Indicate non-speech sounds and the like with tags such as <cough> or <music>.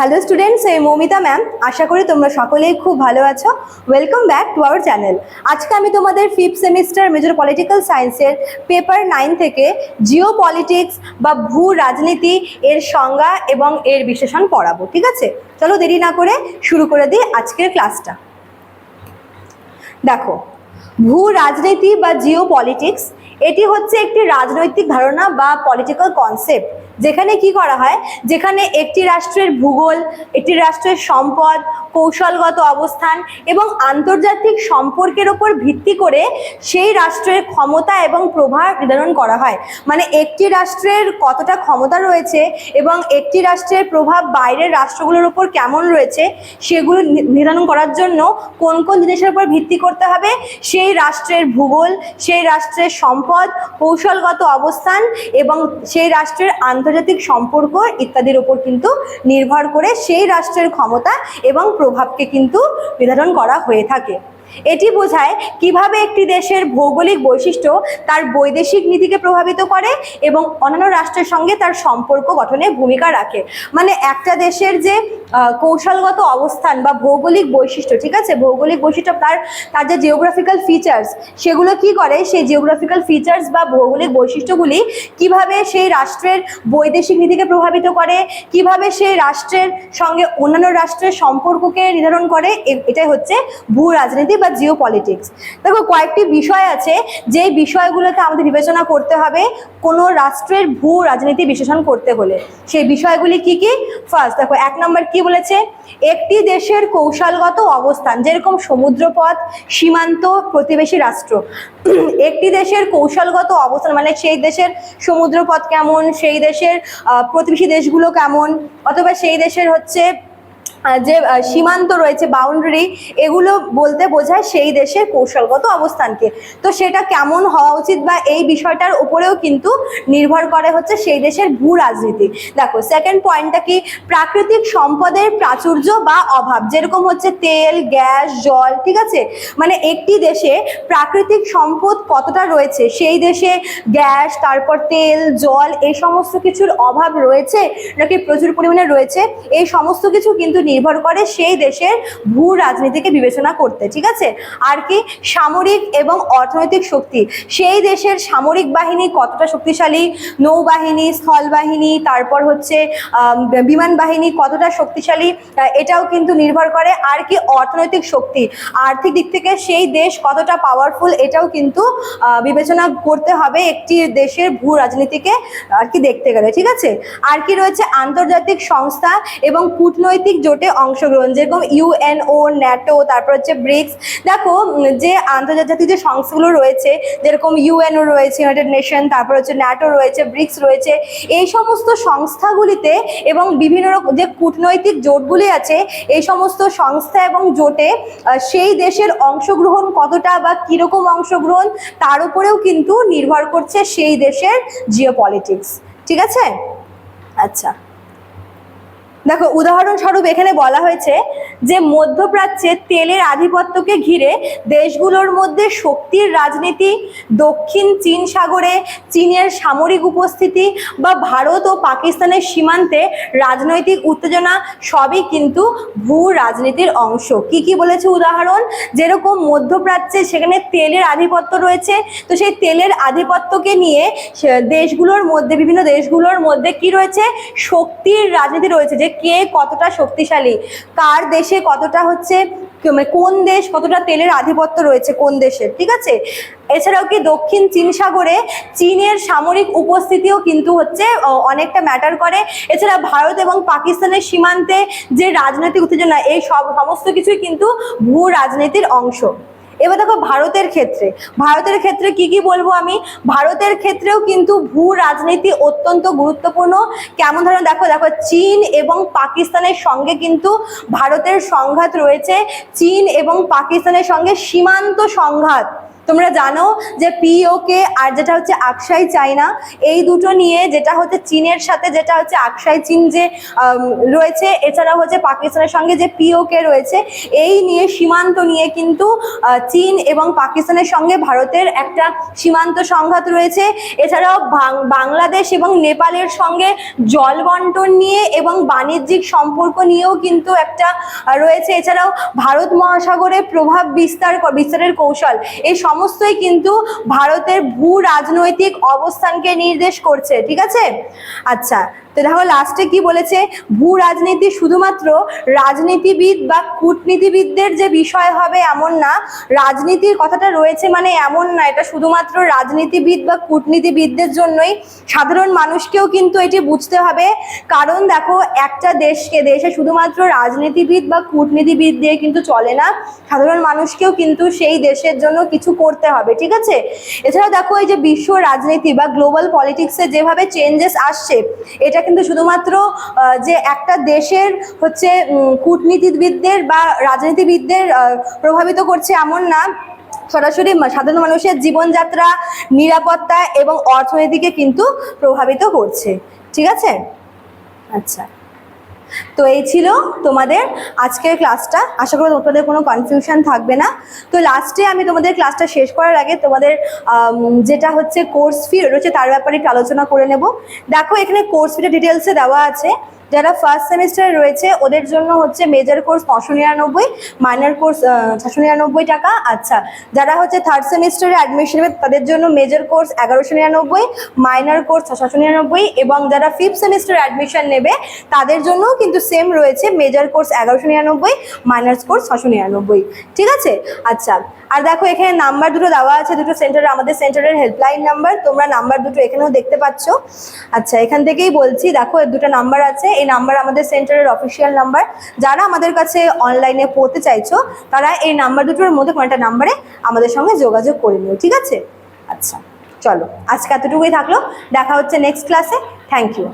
Hello students এই Moumita ma'am আশা করি তোমরা সকলেই খুব ভালো আছো। Welcome back to our channel আজকে আমি তোমাদের ফিফথ সেমিস্টার মেজর পলিটিক্যাল সায়েন্সের পেপার নাইন থেকে জিও পলিটিক্স বা ভূ রাজনীতি এর সংজ্ঞা এবং এর বিশ্লেষণ পড়াবো, ঠিক আছে? চলো দেরি না করে শুরু করে দিই আজকের ক্লাসটা দেখো, ভূ রাজনীতি বা জিও পলিটিক্স এটি হচ্ছে একটি রাজনৈতিক ধারণা বা পলিটিক্যাল কনসেপ্ট যেখানে কি করা হয়? যেখানে একটি রাষ্ট্রের ভূগোল, একটি রাষ্ট্রের সম্পদ কৌশলগত অবস্থান এবং আন্তর্জাতিক সম্পর্কের ওপর ভিত্তি করে সেই রাষ্ট্রের ক্ষমতা এবং প্রভাব নির্ধারণ করা হয়। মানে একটি রাষ্ট্রের কতটা ক্ষমতা রয়েছে এবং একটি রাষ্ট্রের প্রভাব বাইরের রাষ্ট্রগুলোর ওপর কেমন রয়েছে সেগুলো নির্ধারণ করার জন্য কোন কোন জিনিসের উপর ভিত্তি করতে হবে, সেই রাষ্ট্রের ভূগোল, সেই রাষ্ট্রের সম্পদ, কৌশলগত অবস্থান এবং সেই রাষ্ট্রের আন্তর্জাতিক সম্পর্ক ইত্যাদির উপর কিন্তু নির্ভর করে সেই রাষ্ট্রের ক্ষমতা এবং প্রভাবকে কিন্তু নির্ধারণ করা হয়ে থাকে। এটি বোঝায় কীভাবে একটি দেশের ভৌগোলিক বৈশিষ্ট্য তার বৈদেশিক নীতিকে প্রভাবিত করে এবং অন্যান্য রাষ্ট্রের সঙ্গে তার সম্পর্ক গঠনে ভূমিকা রাখে। মানে একটা দেশের যে কৌশলগত অবস্থান বা ভৌগোলিক বৈশিষ্ট্য, ঠিক আছে? ভৌগোলিক বৈশিষ্ট্য তার তার যে জিওগ্রাফিক্যাল ফিচার্স সেগুলো কি করে? সেই জিওগ্রাফিক্যাল ফিচার্স বা ভৌগোলিক বৈশিষ্ট্যগুলি কীভাবে সেই রাষ্ট্রের বৈদেশিক নীতিকে প্রভাবিত করে, কীভাবে সেই রাষ্ট্রের সঙ্গে অন্যান্য রাষ্ট্রের সম্পর্ককে নির্ধারণ করে এটাই হচ্ছে ভূ রাজনীতি বা জিও পলিটিক্স দেখো, কয়েকটি বিষয় আছে, যেই বিষয়গুলোকে আমাদের বিবেচনা করতে হবে কোনো রাষ্ট্রের ভূ রাজনীতি বিশ্লেষণ করতে হলে। সেই বিষয়গুলি কি কি? ফার্স্ট দেখো, এক নম্বর কি বলেছে? একটি দেশের কৌশলগত অবস্থান, যেরকম সমুদ্রপথ, সীমান্ত প্রতিবেশী রাষ্ট্র। <clears throat> একটি দেশের কৌশলগত অবস্থান মানে সেই দেশের সমুদ্রপথ কেমন, সেই দেশের প্রতিবেশী দেশগুলো কেমন, অথবা সেই দেশের হচ্ছে যে সীমান্ত রয়েছে বাউন্ডারি এগুলো বলতে বোঝায় সেই দেশের কৌশলগত অবস্থানকে। তো সেটা কেমন হওয়া উচিত বা এই বিষয়টার উপরেও কিন্তু নির্ভর করে হচ্ছে সেই দেশের ভূ রাজনীতি। দেখো সেকেন্ড পয়েন্টটা কি? প্রাকৃতিক সম্পদের প্রাচুর্য বা অভাব, যেরকম হচ্ছে তেল, গ্যাস, জল, ঠিক আছে? মানে একটি দেশে প্রাকৃতিক সম্পদ কতটা রয়েছে? সেই দেশে গ্যাস, তারপর তেল, জল এই সমস্ত কিছুর অভাব রয়েছে নাকি প্রচুর পরিমাণে রয়েছে? এই সমস্ত কিছু কিন্তু নির্ভর করে সেই দেশের ভূ রাজনীতিকে বিবেচনা করতে, ঠিক আছে? আর কি সামরিক এবং অর্থনৈতিক শক্তি, সেই দেশের সামরিক বাহিনী কতটা শক্তিশালী? নৌবাহিনী, স্থলবাহিনী, তারপর হচ্ছে বিমান বাহিনী কতটা শক্তিশালী? এটাও কিন্তু নির্ভর করে আর কি অর্থনৈতিক শক্তি, আর্থিক দিক থেকে সেই দেশ কতটা পাওয়ারফুল এটাও কিন্তু বিবেচনা করতে হবে একটি দেশের ভূ রাজনীতিকে আর কি দেখতে গেলে, ঠিক আছে? আর কি রয়েছে আন্তর্জাতিক সংস্থা এবং কূটনৈতিক জোটে অংশগ্রহণ, যেরকম ইউএনও ন্যাটো, তারপর হচ্ছে ব্রিক্স। দেখো যে আন্তর্জাতিক যে সংস্থাগুলো রয়েছে, যেরকম ইউএনও রয়েছে, ইউনাইটেড নেশন, তারপর হচ্ছে ন্যাটো রয়েছে, ব্রিক্স রয়েছে, এই সমস্ত সংস্থাগুলিতে এবং বিভিন্ন রকম যে কূটনৈতিক জোটগুলি আছে, এই সমস্ত সংস্থা এবং জোটে সেই দেশের অংশগ্রহণ কতটা বা কীরকম অংশগ্রহণ, তার উপরেও কিন্তু নির্ভর করছে সেই দেশের জিও ঠিক আছে? আচ্ছা। দেখো, উদাহরণস্বরূপ এখানে বলা হয়েছে যে মধ্যপ্রাচ্যে তেলের আধিপত্যকে ঘিরে দেশগুলোর মধ্যে শক্তির রাজনীতি, দক্ষিণ চীন সাগরে চীনের সামরিক উপস্থিতি বা ভারত ও পাকিস্তানের সীমান্তে রাজনৈতিক উত্তেজনা সবই কিন্তু ভূ রাজনীতির অংশ। কি কি বলেছে উদাহরণ? যেরকম মধ্যপ্রাচ্যে সেখানে তেলের আধিপত্য রয়েছে, তো সেই তেলের আধিপত্যকে নিয়ে দেশগুলোর মধ্যে, বিভিন্ন দেশগুলোর মধ্যে কি রয়েছে? শক্তির রাজনীতি রয়েছে, যে কে কতটা শক্তিশালী? কার দেশে কতটা হচ্ছে মানে কোন দেশ কতটা তেলের আধিপত্য রয়েছে কোন দেশের ঠিক আছে? এছাড়াও কি দক্ষিণ চীন সাগরে চীনের সামরিক উপস্থিতিও কিন্তু হচ্ছে অনেকটা ম্যাটার করে। এছাড়া ভারত এবং পাকিস্তানের সীমান্তে যে রাজনৈতিক উত্তেজনা, এই সব, সমস্ত কিছুই কিন্তু ভূ রাজনীতির অংশ। এবার দেখো ভারতের ক্ষেত্রে ভারতের ক্ষেত্রে কি কি বলব আমি? ভারতের ক্ষেত্রেও কিন্তু ভূ রাজনীতি অত্যন্ত গুরুত্বপূর্ণ। কেমন ধরনের দেখো দেখো চীন এবং পাকিস্তানের সঙ্গে কিন্তু ভারতের সংঘাত রয়েছে। চীন এবং পাকিস্তানের সঙ্গে সীমান্ত সংঘাত তোমরা জানো যে পিওকে আর যেটা হচ্ছে আকসাই চাইনা, এই দুটো নিয়ে যেটা হচ্ছে চীনের সাথে যেটা হচ্ছে আকসাই চীন যে রয়েছে, এছাড়াও হচ্ছে পাকিস্তানের সঙ্গে যে পিওকে রয়েছে, এই নিয়ে সীমান্ত নিয়ে কিন্তু চীন এবং পাকিস্তানের সঙ্গে ভারতের একটা সীমান্ত সংঘাত রয়েছে। এছাড়াও বাংলাদেশ এবং নেপালের সঙ্গে জল বন্টন নিয়ে এবং বাণিজ্যিক সম্পর্ক নিয়েও কিন্তু একটা রয়েছে। এছাড়াও ভারত মহাসাগরে প্রভাব বিস্তার, বিস্তারের কৌশল। এই সমস্তই কিন্তু ভারতের ভূ রাজনৈতিক অবস্থানকে নির্দেশ করছে, ঠিক আছে? আচ্ছা তো দেখো লাস্টে কি বলেছে? ভূ রাজনীতি শুধুমাত্র রাজনীতিবিদ বা কূটনীতিবিদদের যে বিষয় হবে এমন না, রাজনীতির কথাটা রয়েছে মানে এমন না, এটা শুধুমাত্র রাজনীতিবিদ বা কূটনীতিবিদদের জন্যই। সাধারণ মানুষকেও কিন্তু এটি বুঝতে হবে। কারণ দেখো, একটা দেশকে, দেশে শুধুমাত্র রাজনীতিবিদ বা কূটনীতিবিদ দিয়ে কিন্তু চলে না, সাধারণ মানুষকেও কিন্তু সেই দেশের জন্য কিছু করতে হবে, ঠিক আছে? এছাড়াও দেখো এই যে বিশ্ব রাজনীতি বা গ্লোবাল পলিটিক্সে যেভাবে চেঞ্জেস আসছে, এটা কিন্তু শুধুমাত্র যে একটা দেশের হচ্ছে কূটনীতিবিদদের বা রাজনীতিবিদদের প্রভাবিত করছে এমন না। সরাসরি সাধারণ মানুষের জীবনযাত্রা, নিরাপত্তা এবং অর্থনীতিকে কিন্তু প্রভাবিত করছে, ঠিক আছে? আচ্ছা। তো এই ছিল তোমাদের আজকের ক্লাসটা আশা করি তোমাদের কোনো কনফিউশন থাকবে না। তো লাস্টে আমি তোমাদের ক্লাসটা শেষ করার আগে তোমাদের যেটা হচ্ছে কোর্স ফি রয়েছে তার ব্যাপারে একটু আলোচনা করে নেব। দেখো এখানে কোর্স ফিটা ডিটেলসে দেওয়া আছে। যারা ফার্স্ট সেমিস্টারে রয়েছে, ওদের জন্য হচ্ছে মেজর কোর্স নশো নিরানব্বই মাইনার কোর্স ছশো নিরানব্বই টাকা। আচ্ছা যারা হচ্ছে থার্ড সেমিস্টারে অ্যাডমিশন নেবে, তাদের জন্য মেজর কোর্স এগারোশো নিরানব্বই মাইনার কোর্স ছশো নিরানব্বই এবং যারা ফিফথ সেমিস্টারে অ্যাডমিশন নেবে, তাদের জন্যও কিন্তু সেম রয়েছে মেজর কোর্স এগারোশো নিরানব্বই মাইনার্স কোর্স ছশো নিরানব্বই। ঠিক আছে? আচ্ছা আর দেখো এখানে নাম্বার দুটো দেওয়া আছে, দুটো সেন্টারে আমাদের সেন্টারের হেল্পলাইন নাম্বার তোমরা নাম্বার দুটো এখানেও দেখতে পাচ্ছ। আচ্ছা এখান থেকেই বলছি, দেখো দুটো নাম্বার আছে এই নাম্বার আমাদের সেন্টারের অফিসিয়াল নাম্বার। যারা আমাদের কাছে অনলাইনে পড়তে চাইছো, তারা এই নাম্বার দুটোর মধ্যে কোনো একটা নাম্বারে আমাদের সঙ্গে যোগাযোগ করে নিও, ঠিক আছে? আচ্ছা চলো, আজকে এতটুকুই থাকল। দেখা হচ্ছে নেক্সট ক্লাসে থ্যাংক ইউ